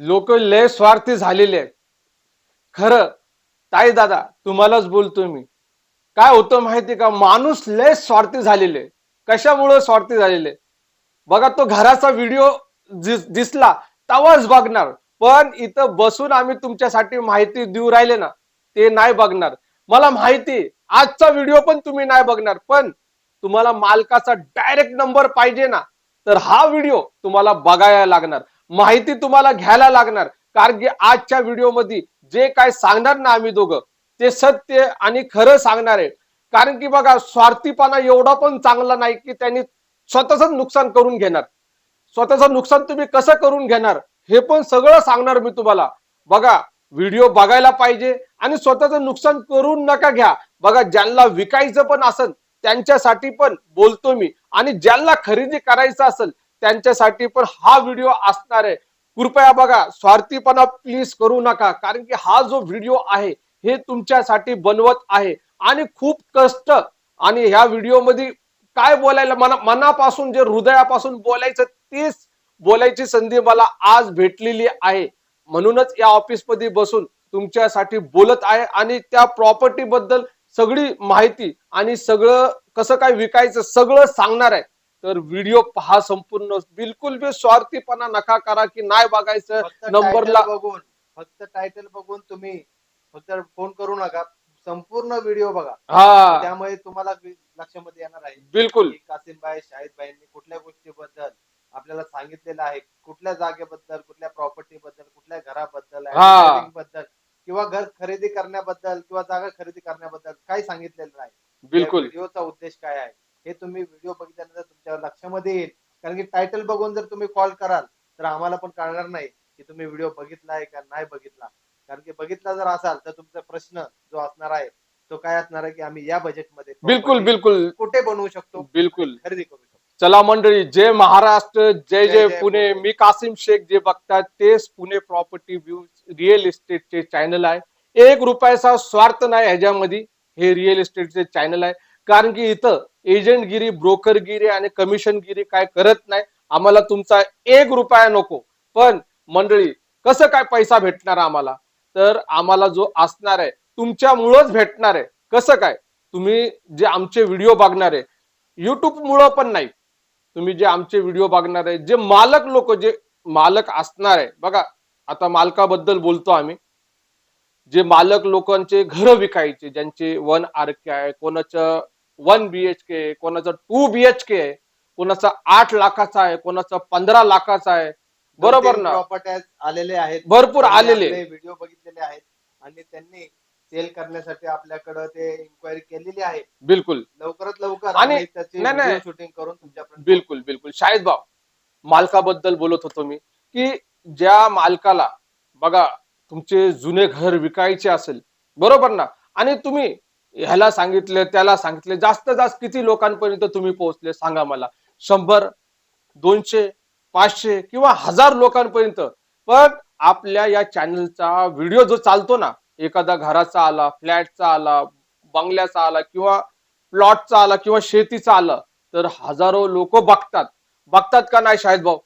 लोक लय स्वार्थी झालेले आहेत. खरं ताई दादा तुम्हालाच बोलतोय मी. काय होतं माहिती का? माणूस लय स्वार्थी झालेले कशामुळे स्वार्थी झालेले बघा तो घराचा व्हिडिओ दिसला तवाच बघणार. पण इथं बसून आम्ही तुमच्यासाठी माहिती देऊ राहिले ना ते नाही बघणार. मला माहिती आजचा व्हिडिओ पण तुम्ही नाही बघणार. पण तुम्हाला मालकाचा डायरेक्ट नंबर पाहिजे ना तर हा व्हिडिओ तुम्हाला बघायला लागणार. माहिती तुम्हाला घ्यायला लागणार. कारण की आजच्या व्हिडिओमध्ये जे काय सांगणार ना आम्ही दोघं ते सत्य आणि खरं सांगणार आहे. कारण की बघा स्वार्थीपणा एवढा पण चांगला नाही की त्यांनी स्वतःच नुकसान करून घेणार. स्वतःचं नुकसान तुम्ही कसं करून घेणार हे पण सगळं सांगणार मी तुम्हाला. बघा व्हिडिओ बघायला पाहिजे आणि स्वतःचं नुकसान करून नका घ्या. बघा ज्यांना विकायचं पण असेल त्यांच्यासाठी पण बोलतो मी. आणि ज्यांना खरेदी करायचं असेल त्यांच्यासाठी पण हा व्हिडिओ असणार आहे. कृपया बघा स्वार्थीपणा प्लीज करू नका कारण की हा जो व्हिडिओ आहे हे तुमच्यासाठी बनवत आहे. आणि खूप कष्ट आणि ह्या व्हिडिओमध्ये काय बोलायला मना मनापासून जे हृदयापासून बोलायचं तेच बोलायची संधी मला आज भेटलेली आहे. म्हणूनच या ऑफिसमध्ये बसून तुमच्यासाठी बोलत आहे आणि त्या प्रॉपर्टी बद्दल सगळी माहिती आणि सगळं कसं काय विकायचं सगळं सांगणार आहे. तर व्हिडिओ पहा संपूर्ण. बिलकुल बी स्वार्थीपणा नका करा की नाही बघायचं. नंबरला बघून फक्त टायटल बघून तुम्ही फक्त फोन करू नका. संपूर्ण व्हिडिओ बघा. हा. त्यामुळे तुम्हाला लक्षामध्ये येणार आहे. बिलकुल. कासिमबाई शाहिदबाईंनी कुठल्या गोष्टीबद्दल आपल्याला सांगितलेलं आहे? कुठल्या जागेबद्दल कुठल्या प्रॉपर्टी बद्दल कुठल्या घराबद्दल बद्दल किंवा घर खरेदी करण्याबद्दल किंवा जागा खरेदी करण्याबद्दल काही सांगितलेलं नाही. बिलकुल. व्हिडिओचा उद्देश काय आहे? हे तुम्ही लक्षामध्ये येईल. कारण की टायटल बघून जर तुम्ही कॉल कराल तर आम्हाला पण कळणार नाही की तुम्ही व्हिडिओ बघितलाय का नाही बघितला. कारण की बघितला जर असाल तर तुमचा प्रश्न जो असणार आहे तो काय असणार आहे की आम्ही या बजेटमध्ये बिलकुल बिलकुल. कुठे बनवू शकतो बिलकुल. खरेदी करू शकतो. चला मंडळी जय महाराष्ट्र जय जय पुणे. मी कासिम शेख जे बघतात तेच पुणे प्रॉपर्टी व्ह्यू रिअल इस्टेटचे चॅनल आहे. एक रुपयाचा स्वार्थ नाही ह्याच्यामध्ये. हे रिअल इस्टेटचे चॅनल आहे. कारण की इथं एजंटगिरी ब्रोकरगिरी आणि कमिशनगिरी काय करत नाही. आम्हाला तुमचा एक रुपया नको. पण मंडळी कसं काय पैसा भेटणार आम्हाला? तर आम्हाला जो असणार आहे तुमच्यामुळंच भेटणार आहे. कसं काय? तुम्ही जे आमचे व्हिडिओ बघणार आहे युट्यूबमुळं पण नाही. तुम्ही जे आमचे व्हिडिओ बघणार आहे जे मालक लोक जे मालक असणार आहे बघा आता मालकाबद्दल बोलतो आम्ही. जे मालक लोकांचे घर विकायचे ज्यांचे वन आर के आहे कोणाचं वन बी एच के कोणाचं टू बी एच के कोणाचा आठ लाखाचा आहे कोणाचा पंधरा लाखाचा आहे. बरोबर ना? आलेले आहेत. भरपूर आलेले. व्हिडिओ बघितलेले आहेत. आणि त्यांनी सेल करण्यासाठी आपल्याकडे ते इन्क्वायरी केलेली आहे. बिलकुल. लवकरात लवकर आणि-. शूटिंग करून तुमच्यापर्यंत बिलकुल बिलकुल. शाहिद भाव मालकाबद्दल बोलत होतो मी की ज्या मालकाला बघा तुमचे जुने घर विकायचे असेल बरोबर ना? आणि तुम्ही ह्याला सांगितले त्याला सांगितले. जास्त जास्त किती लोकांपर्यंत तुम्ही पोहोचले सांगा मला. शंभर दोनशे पाचशे किंवा हजार लोकांपर्यंत. पण आपल्या या चॅनलचा व्हिडिओ जो चालतो ना एखादा घराचा आला फ्लॅटचा आला बंगल्याचा आला किंवा प्लॉटचा आला किंवा शेतीचा आला तर हजारो लोक बघतात. बघतात का नाही शाहिद भाऊ?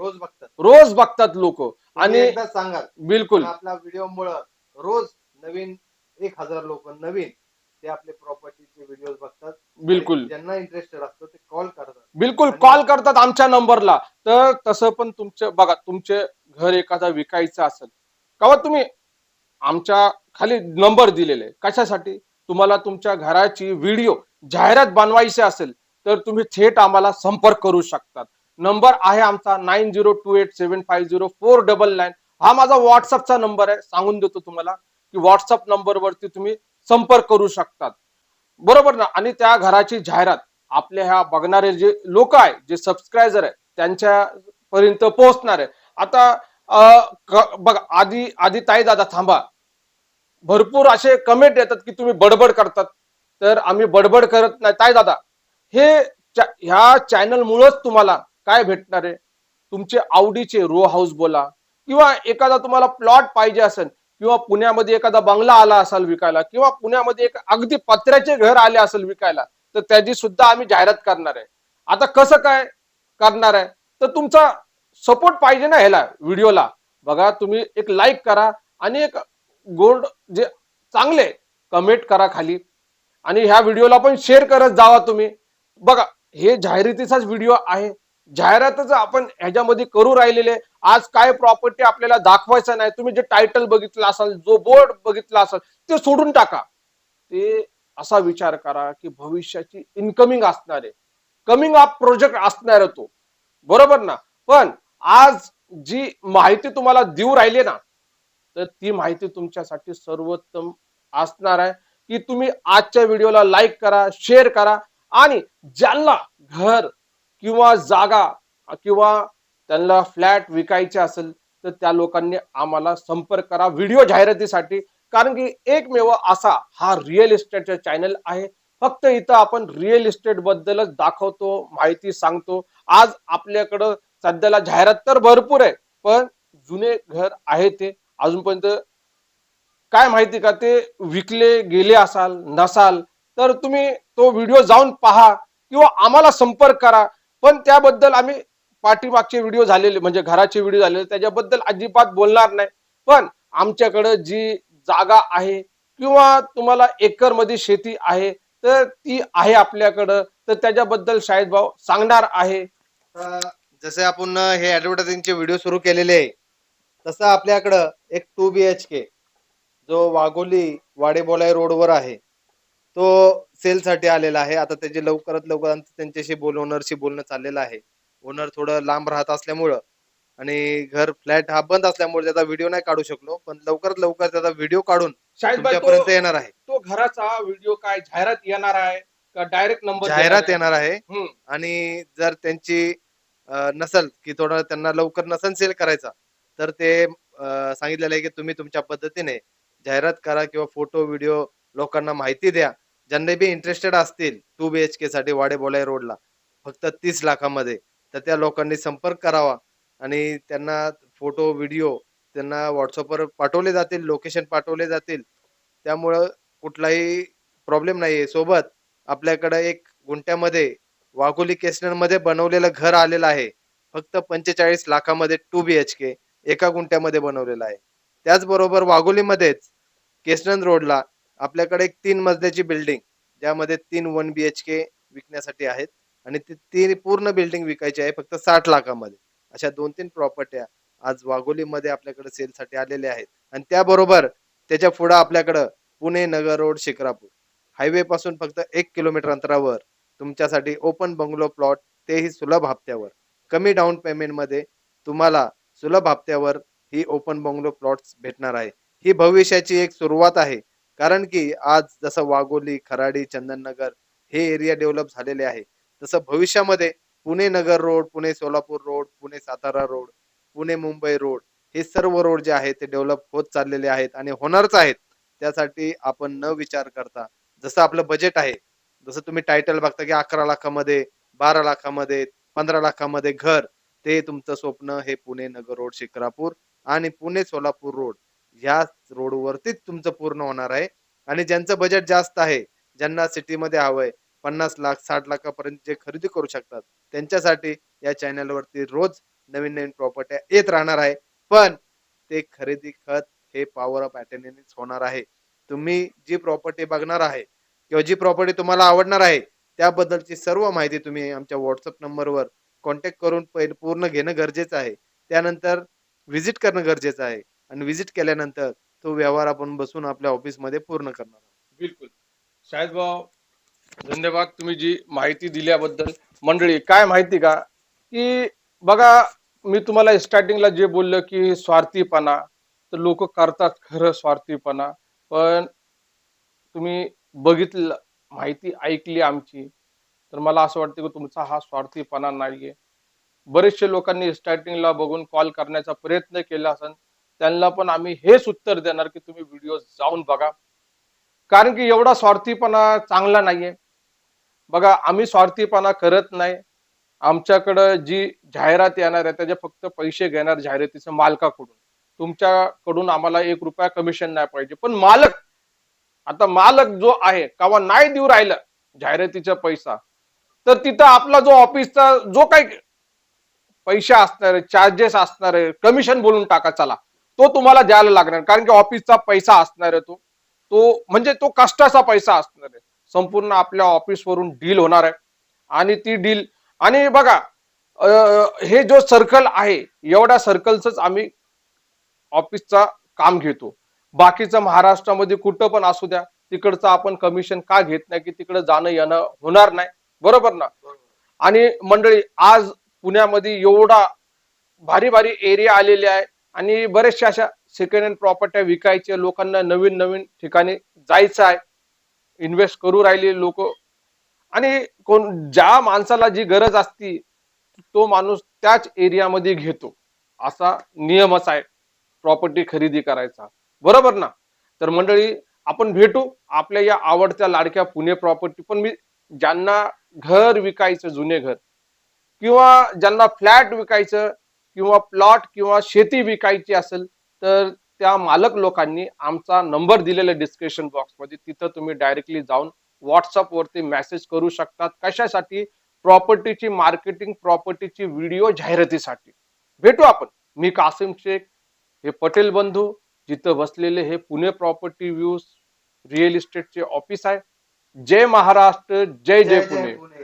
रोज बघतात. रोज बघतात लोक. आणि सांगाल बिलकुल. आपल्या व्हिडिओ मुळे रोज नवीन एक हजार लोक नवीन ते आपले प्रॉपर्टीचे व्हिडिओ बघतात. बिलकुल. ज्यांना इंटरेस्टेड असतो ते कॉल करतात. बिलकुल कॉल करतात आमच्या नंबरला तर तसं पण तुमचे बघा तुमचे घर एखादा विकायचं असेल का तुम्ही आमच्या खाली नंबर दिलेले कशासाठी? तुम्हाला तुमच्या घराची व्हिडिओ जाहिरात बनवायची असेल तर तुम्ही थेट आम्हाला संपर्क करू शकतात. नंबर आहे आमचा nine zero two eight seven five zero four double nine हा माझा व्हॉट्सअपचा नंबर आहे. सांगून देतो तुम्हाला की व्हॉट्सअप नंबरवरती तुम्ही संपर्क करू शकतात. बरोबर ना? आणि त्या घराची जाहिरात आपल्या ह्या बघणारे जे लोक आहे जे सबस्क्रायबर आहे त्यांच्या पर्यंत पोहोचणार आहे आता बघा आधी आधी ताई दादा थांबा. भरपूर असे कमेंट येतात की तुम्ही बडबड करतात. तर आम्ही बडबड करत नाही. ताई दादा हे ह्या चॅनल मुळेच तुम्हाला काय भेटणार? आहे तुमचे आवडीचे रो हाऊस बोला. किंवा एखादा तुम्हाला प्लॉट पाहिजे असेल किंवा पुण्यामध्ये एखादा बंगला आला असाल विकायला किंवा पुण्यामध्ये एक अगदी पत्र्याचे घर आले असेल विकायला तर त्याची सुद्धा आम्ही जाहिरात करणार आहे. आता कसं काय करणार आहे? तर तुमचा सपोर्ट पाहिजे ना ह्याला व्हिडिओला. बघा तुम्ही एक लाईक करा आणि एक गोल्ड जे चांगले कमेंट करा खाली. आणि ह्या व्हिडिओला पण शेअर करत जावा तुम्ही. बघा हे जाहिरातीचाच व्हिडिओ आहे. जाहिरातच आपण ह्याच्यामध्ये करू राहिलेले. आज काय प्रॉपर्टी आपल्याला दाखवायचं नाही तुम्ही जे टायटल बघितलं असाल जो बोर्ड बघितला असाल ते सोडून टाका. ते असा विचार करा की भविष्याची इनकमिंग असणार आहे कमिंग अप प्रोजेक्ट असणार आहे तो. बरोबर ना? पण आज जी माहिती तुम्हाला देऊ राहिली ना तर ती माहिती तुमच्यासाठी सर्वोत्तम असणार आहे. की तुम्ही आजच्या व्हिडिओला लाईक करा शेअर करा आणि ज्यांना घर किंवा जागा किंवा त्यांना फ्लॅट विकायचे असेल तर त्या लोकांनी आम्हाला संपर्क करा व्हिडिओ जाहिरातीसाठी. कारण की एकमेव असा हा रिअल इस्टेटचा चॅनल आहे. फक्त इथं आपण रिअल इस्टेट बद्दलच दाखवतो माहिती सांगतो. आज आपल्याकडं सध्याला जाहिरात तर भरपूर आहे पण जुने घर आहे ते. अजूनपर्यंत काय माहिती का ते विकले गेले असाल नसाल तर तुम्ही तो व्हिडिओ जाऊन पहा किंवा आम्हाला संपर्क करा. पण त्याबद्दल आम्ही पाठीमागचे व्हिडिओ झालेले म्हणजे घराचे व्हिडिओ झालेले त्याच्याबद्दल अजिबात बोलणार नाही. पण आमच्याकडं जी जागा आहे किंवा तुम्हाला एकरमध्ये शेती आहे तर ती आहे आपल्याकडं. तर त्याच्याबद्दल शाहिद भाऊ सांगणार आहे. जसे आपण हे ऍडव्हर्टायझिंगचे व्हिडिओ सुरू केलेले आहे तसं आपल्याकडं एक टू बी एच के जो वाघोली वाडेबोलाई रोडवर आहे. तो सेल साठी आलेला आहे. आता त्याचे लवकरात लवकर त्यांच्याशी बोल ओनरशी बोलणं चाललेलं आहे. ओनर थोडं लांब राहत असल्यामुळं आणि घर फ्लॅट हा बंद असल्यामुळे त्याचा व्हिडिओ नाही काढू शकलो. पण लवकरात लवकर त्याचा व्हिडिओ काढून तुमच्यापर्यंत येणार आहे. तो घराचा व्हिडिओ काय जाहिरात येणार आहे का? डायरेक्ट नंबर जाहिरात येणार आहे. आणि जर त्यांची नसल की थोडं त्यांना लवकर नसन सेल करायचा तर ते सांगितलेलं आहे की तुम्ही तुमच्या पद्धतीने जाहिरात करा किंवा फोटो व्हिडिओ लोकांना माहिती द्या. ज्यांना बी इंटरेस्टेड असतील टू बी एच के साठी वाडे रोडला फक्त तीस लाखामध्ये तर त्या लोकांनी संपर्क करावा. आणि त्यांना फोटो व्हिडिओ त्यांना व्हॉट्सअपवर पाठवले जातील लोकेशन पाठवले जातील. त्यामुळं कुठलाही प्रॉब्लेम नाहीये. सोबत आपल्याकडे एक गुंट्यामध्ये वाघोली केसनरमध्ये बनवलेलं घर आलेलं आहे. फक्त पंचेचाळीस लाखामध्ये टू बी एच के एका गुंट्यामध्ये बनवलेलं आहे. त्याचबरोबर वाघोलीमध्येच केसनन रोडला आपल्याकडे एक तीन मजल्याची बिल्डिंग ज्यामध्ये तीन वन बी एच के विकण्यासाठी आहेत. आणि ती तीन पूर्ण बिल्डिंग विकायची आहे फक्त साठ लाखामध्ये. अशा दोन तीन प्रॉपर्ट्या आज वाघोलीमध्ये आपल्याकडे सेलसाठी आलेल्या आहेत. आणि त्याबरोबर त्याच्या पुढे आपल्याकडं पुणे नगर रोड शिक्रापूर हायवे पासून फक्त एक किलोमीटर अंतरावर तुमच्यासाठी ओपन बंगलो प्लॉट तेही सुलभ हप्त्यावर. कमी डाऊन पेमेंटमध्ये तुम्हाला सुलभ हप्त्यावर ही ओपन बंगलो प्लॉट्स भेटणार आहे. ही भविष्याची एक सुरुवात आहे. कारण की आज जसं वाघोली खराडी चंदननगर हे एरिया डेव्हलप झालेले आहे. तसं भविष्यामध्ये Pune Nagar road Pune Solapur road Pune Satara road Pune Mumbai road हे सर्व रोड जे आहेत ते डेव्हलप होत चाललेले आहेत आणि होणारच आहेत. त्यासाठी आपण न विचार करता जसं आपलं बजेट आहे जसं तुम्ही टायटल बघता की अकरा लाखामध्ये बारा लाखामध्ये पंधरा लाखामध्ये घर ते तुमचं स्वप्न हे पुणे नगर रोड शिक्रापूर आणि पुणे सोलापूर रोड ह्या रोडवरतीच तुमचं पूर्ण होणार आहे. आणि ज्यांचं बजेट जास्त आहे ज्यांना सिटीमध्ये हवंय पन्नास लाख साठ लाखापर्यंत जे खरेदी करू शकतात त्यांच्यासाठी या चॅनलवरती रोज नवीन नवीन प्रॉपर्ट्या येत राहणार आहे. पण ते खरेदी खत हे पॉवर ऑफ अटेंडन्स होणार आहे. तुम्ही जी प्रॉपर्टी बघणार आहे किंवा जी प्रॉपर्टी तुम्हाला आवडणार आहे त्याबद्दलची सर्व माहिती तुम्ही आमच्या व्हॉट्सअप नंबरवर कॉन्टॅक्ट करून पहिले पूर्ण घेणं गरजेचं आहे. त्यानंतर व्हिजिट करणं गरजेचं आहे. आणि व्हिजिट केल्यानंतर तो व्यवहार आपण बसून आपल्या ऑफिसमध्ये पूर्ण करणार बिलकुल. शाहिद भाऊ धन्यवाद तुम्ही जी माहिती दिल्याबद्दल. मंडळी काय माहिती का? की बघा मी तुम्हाला स्टार्टिंगला जे बोललो की स्वार्थीपणा तर लोक करतात खरं स्वार्थीपणा. पण तुम्ही बघितलं माहिती ऐकली आमची तर मला असं वाटतं की तुमचा हा स्वार्थीपणा नाहीये. बरेचसे लोकांनी स्टार्टिंगला बघून कॉल करण्याचा प्रयत्न केला असेल त्यांना पण आम्ही हेच उत्तर देणार की तुम्ही व्हिडिओ जाऊन बघा. कारण की एवढा स्वार्थीपणा चांगला नाहीये. बघा आम्ही स्वार्थीपणा करत नाही. आमच्याकडं जी जाहिरात येणार आहे त्याचे फक्त पैसे घेणार जाहिरातीचं मालकाकडून. तुमच्याकडून आम्हाला एक रुपया कमिशन नाही पाहिजे. पण मालक आता मालक जो आहे कावा नाही देऊ राहिलं जाहिरातीचा पैसा तर तिथं आपला जो ऑफिसचा जो काही पैसे असणार आहे चार्जेस असणार आहे कमिशन बोलून टाका चला. तो तुम्हाला द्यायला लागणार. कारण की ऑफिसचा पैसा असणार आहे तो. तो म्हणजे तो कष्टाचा पैसा असणार आहे. संपूर्ण आपल्या ऑफिसवरून डील होणार आहे. आणि ती डील आणि बघा हे जो सर्कल आहे एवढ्या सर्कलच आम्ही ऑफिसचा काम घेतो. बाकीचं महाराष्ट्रामध्ये कुठं पण असू द्या तिकडचं आपण कमिशन का घेत नाही की तिकडे जाणं येणं होणार नाही. बरोबर ना? आणि मंडळी आज पुण्यामध्ये एवढा भारी भारी एरिया आलेले आहे. आणि बरेचशा अशा सेकंड हँड प्रॉपर्ट्या विकायच्या लोकांना नवीन नवीन ठिकाणी जायचं आहे. इन्व्हेस्ट करू राहिले लोक. आणि कोण ज्या माणसाला जी गरज असती तो माणूस त्याच एरियामध्ये घेतो. असा नियमच आहे प्रॉपर्टी खरेदी करायचा. बरोबर ना? तर मंडळी आपण भेटू आपल्या या आवडत्या लाडक्या पुणे प्रॉपर्टी पण मी ज्यांना घर विकायचं जुने घर किंवा ज्यांना फ्लॅट विकायचं किंवा प्लॉट किंवा शेती विकायची असेल तर त्या मालक लोकांनी आमचा नंबर दिलेला डिस्क्रिप्शन बॉक्समध्ये. तिथं तुम्ही डायरेक्टली जाऊन व्हॉट्सअप वरती मेसेज करू शकतात. कशासाठी? प्रॉपर्टीची मार्केटिंग प्रॉपर्टीची व्हिडिओ जाहिरातीसाठी. भेटू आपण. मी कासिम शेख हे पटेल बंधू जिथं बसलेले हे पुणे प्रॉपर्टी व्ह्यूज रिअल इस्टेटचे ऑफिस आहे. जय महाराष्ट्र जय जय पुणे.